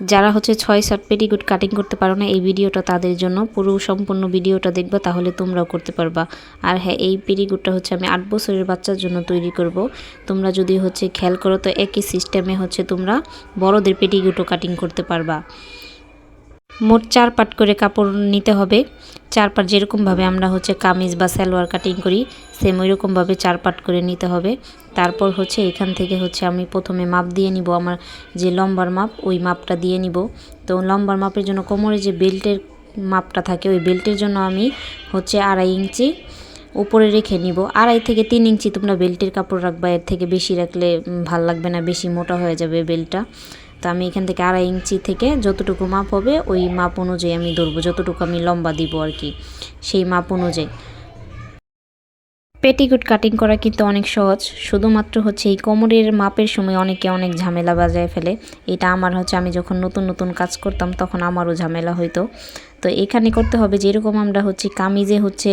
যারা হচ্ছে ছয় শর্ট পেটিকুট কাটিং করতে পারো না, এই ভিডিওটা তাদের জন্য, পুরো সম্পূর্ণ ভিডিওটা দেখবা, তাহলে তোমরাও করতে পারবা। আর হ্যাঁ এই পেটিকুটটা হচ্ছে আমি আট বছরের বাচ্চার জন্য তৈরি করব। তোমরা যদি হচ্ছে খেয়াল করো, তো একই সিস্টেমে হচ্ছে তোমরা বড়দের পেটিকুটও কাটিং করতে পারবা। মোট চার পাট করে কাপড় নিতে হবে। চার পাট যেরকমভাবে আমরা হচ্ছে কামিজ বা সালোয়ার কাটিং করি সেম ওইরকমভাবে চার পাট করে নিতে হবে। তারপর হচ্ছে এখান থেকে হচ্ছে আমি প্রথমে মাপ দিয়ে নিব, আমার যে লম্বার মাপ, ওই মাপটা দিয়ে নিব। তো লম্বার মাপের জন্য কোমরে যে বেল্টের মাপটা থাকে, ওই বেল্টের জন্য আমি হচ্ছে আড়াই ইঞ্চি উপরে রেখে নিব। আড়াই থেকে তিন ইঞ্চি তোমরা বেল্টের কাপড় রাখবা, এর থেকে বেশি রাখলে ভালো লাগবে না, বেশি মোটা হয়ে যাবে বেল্টটা। তো আমি এখান থেকে আড়াই ইঞ্চি থেকে যতটুকু মাপ হবে, ওই মাপ অনুযায়ী আমি ধরবো, যতটুকু আমি লম্বা দিব আর কি, সেই মাপ অনুযায়ী। পেটিকুট কাটিং করা কিন্তু অনেক সহজ, শুধুমাত্র হচ্ছে এই কোমরের মাপের সময় অনেকে অনেক ঝামেলা বাজায় ফেলে, এটা আমার হচ্ছে আমি যখন নতুন নতুন কাজ করতাম তখন আমারও ঝামেলা হইতো। তো এখানে করতে হবে যেরকম আমরা হচ্ছে কামিজে হচ্ছে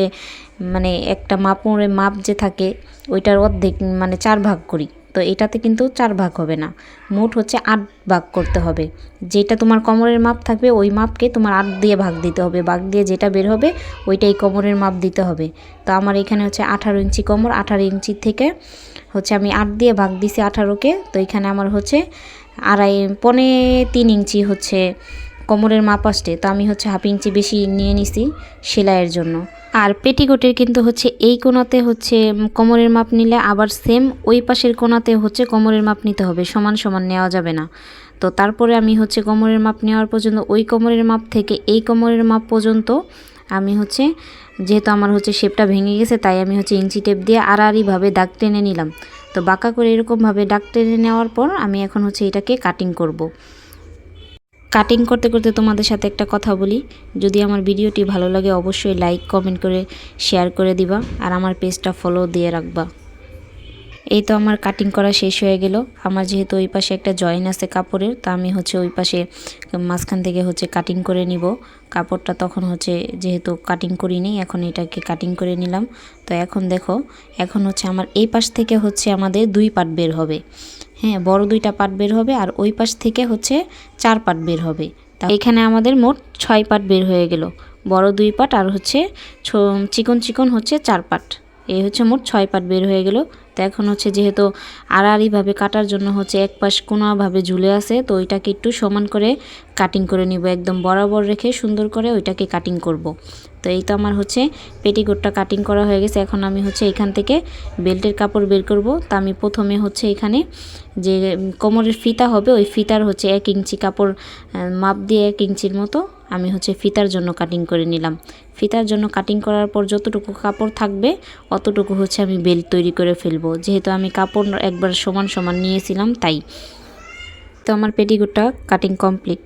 মানে একটা মাপের মাপ যে থাকে, ওইটার অর্ধেক মানে চার ভাগ করি। তো এটাতে কিন্তু চার ভাগ হবে না। মোট হচ্ছে আট ভাগ করতে হবে। যেটা তোমার কোমরের মাপ থাকবে, ওই মাপকে তোমার আট দিয়ে ভাগ দিতে হবে। ভাগ দিয়ে যেটা বের হবে, ওইটাই কোমরের মাপ দিতে হবে। তো আমার এখানে হচ্ছে আঠারো ইঞ্চি কোমর, আঠারো ইঞ্চি থেকে হচ্ছে আমি আট দিয়ে ভাগ দিছি আঠারোকে। তো এখানে আমার হচ্ছে আড়াই, পনে তিন ইঞ্চি হচ্ছে কোমরের মাপ আসছে। তো আমি হচ্ছে হাফ ইঞ্চি বেশি নিয়ে নিছি সেলাইয়ের জন্য। আর পেটিকোটের কিন্তু হচ্ছে এই কোনাতে হচ্ছে কোমরের মাপ নিলে আবার সেম ওই পাশের কোনাতে হচ্ছে কোমরের মাপ নিতে হবে, সমান সমান নেওয়া যাবে না তো তারপরে আমি হচ্ছে কোমরের মাপ নেওয়ার পর্যন্ত, ওই কোমরের মাপ থেকে এই কোমরের মাপ পর্যন্ত আমি হচ্ছে, যেহেতু আমার হচ্ছে শেপটা ভেঙে গেছে, তাই আমি হচ্ছে ইঞ্চি টেপ দিয়ে আড়াআড়িভাবে দাগ টেনে নিলাম তো বাঁকা করে এরকমভাবে দাগ টেনে নেওয়ার পর আমি এখন হচ্ছে এটাকে কাটিং করব। কাটিং করতে করতে তোমাদের সাথে একটা কথা বলি। যদি আমার ভিডিওটি ভালো লাগে, অবশ্যই লাইক কমেন্ট করে শেয়ার করে দিবা আর আমার পেজটা ফলো দিয়ে রাখবা। এই তো আমার কাটিং করা শেষ হয়ে গেল। আমার যেহেতু ওই পাশে একটা জয়েন আছে কাপড়ের, তা আমি হচ্ছে ওই পাশে মাঝখান থেকে হচ্ছে কাটিং করে নিব। কাপড়টা তখন হচ্ছে যেহেতু কাটিং করিনি, এখন এটাকে কাটিং করে নিলাম। তো এখন দেখো, এখন হচ্ছে আমার এই পাশ থেকে হচ্ছে আমাদের দুই পাট বের হবে। হ্যাঁ বড় দুইটা পাট বের হবে আর ওই পাশ থেকে হচ্ছে চার পাট বের হবে। তা এখানে আমাদের মোট ছয় পাট বের হয়ে গেল। বড় দুই পাট আর হচ্ছে চিকন চিকন হচ্ছে চার পাট। এই হচ্ছে মোট ছয় পাট বের হয়ে গেল। তো এখন হচ্ছে যেহেতু আড়াআড়িভাবে কাটার জন্য হচ্ছে এক পাশ কোনোভাবে ঝুলে আছে, তো ওইটাকে একটু সমান করে কাটিং করে নিব। একদম বরাবর রেখে সুন্দর করে ওইটাকে কাটিং করব। তো এই তো আমার হচ্ছে পেটিকোটটা কাটিং করা হয়ে গেছে। এখন আমি হচ্ছে এখান থেকে বেল্টের কাপড় বের করব। তা আমি প্রথমে হচ্ছে এখানে যে কোমরের ফিতা হবে, ওই ফিতার হচ্ছে এক ইঞ্চি কাপড় মাপ দিয়ে এক ইঞ্চির মতো আমি হচ্ছে ফিতার জন্য কাটিং করে নিলাম। ফিতার জন্য কাটিং করার পর যতটুকু কাপড় থাকবে, অতটুকু হচ্ছে আমি বেল্ট তৈরি করে ফেলব। যেহেতু আমি কাপড় একবার সমান সমান নিয়েছিলাম, তাই। তো আমার পেটিকোটটা কাটিং কমপ্লিট